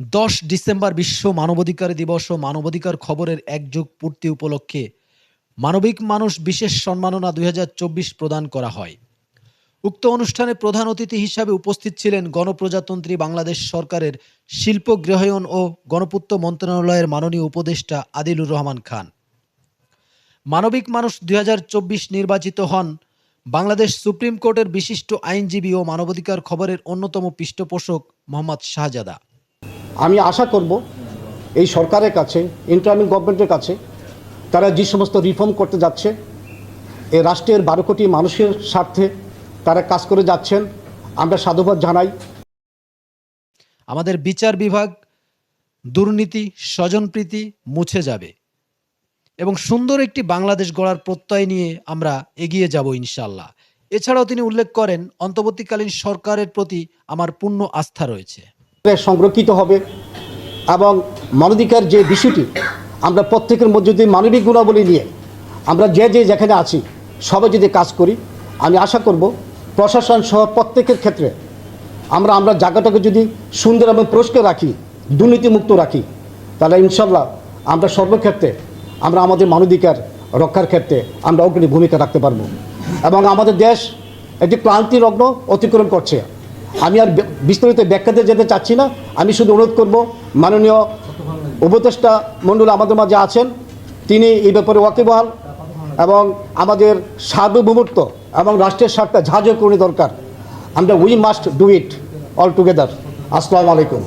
দশ ডিসেম্বর বিশ্ব মানবাধিকার দিবস ও মানবাধিকার খবরের একযুগ পূর্তি উপলক্ষে মানবিক মানুষ বিশেষ সম্মাননা দুই হাজার চব্বিশ প্রদান করা হয়। উক্ত অনুষ্ঠানে প্রধান অতিথি হিসাবে উপস্থিত ছিলেন গণপ্রজাতন্ত্রী বাংলাদেশ সরকারের শিল্প গৃহায়ন ও গণপূর্ত মন্ত্রণালয়ের মাননীয় উপদেষ্টা আদিলুর রহমান খান। মানবিক মানুষ দুই হাজার চব্বিশ নির্বাচিত হন বাংলাদেশ সুপ্রিম কোর্টের বিশিষ্ট আইনজীবী ও মানবাধিকার খবরের অন্যতম পৃষ্ঠপোষক মোহাম্মদ শাহজাদা। আমি আশা করব এই সরকারের কাছে ইন্টারমিং গভর্নমেন্টের কাছে, তারা যে সমস্ত রিফর্ম করতে যাচ্ছে এই রাষ্ট্রের বারো কোটি মানুষের স্বার্থে তারা কাজ করে যাচ্ছেন, আমরা সাধুবাদ জানাই। আমাদের বিচার বিভাগ দুর্নীতি, স্বজনপ্রীতি মুছে যাবে এবং সুন্দর একটি বাংলাদেশ গড়ার প্রত্যয় নিয়ে আমরা এগিয়ে যাব ইনশাল্লাহ এছাড়াও তিনি উল্লেখ করেন, অন্তর্বর্তীকালীন সরকারের প্রতি আমার পূর্ণ আস্থা রয়েছে। সংরক্ষিত হবে এবং মানবাধিকার যে বিষয়টি আমরা প্রত্যেকের মধ্যে যদি মানবিক গুণাবলী নিয়ে আমরা যে যে যেখানে আছি, সবাই যদি কাজ করি, আমি আশা করব প্রশাসন সহ প্রত্যেকের ক্ষেত্রে আমরা আমরা জায়গাটাকে যদি সুন্দর এবং পরিষ্কার রাখি, দুর্নীতিমুক্ত রাখি, তাহলে ইনশাল্লাহ আমরা সর্বক্ষেত্রে আমরা আমাদের মানবাধিকার রক্ষার ক্ষেত্রে আমরা অগ্রণী ভূমিকা রাখতে পারব এবং আমাদের দেশ একটি ক্লান্তি লগ্ন অতিক্রম করছে। আমি আর বিস্তারিত ব্যাখ্যাতে যেতে চাচ্ছি না। আমি শুধু অনুরোধ করব, মাননীয় উপদেষ্টা মণ্ডল আমাদের মাঝে আছেন। তিনি এই ব্যাপারে ওয়াকিবহাল এবং আমাদের সার্বভৌমত্ব এবং রাষ্ট্রের স্বার্থে ঝাঁঝ করে দরকার। আমরা we must do it all together আসসালামু আলাইকুম।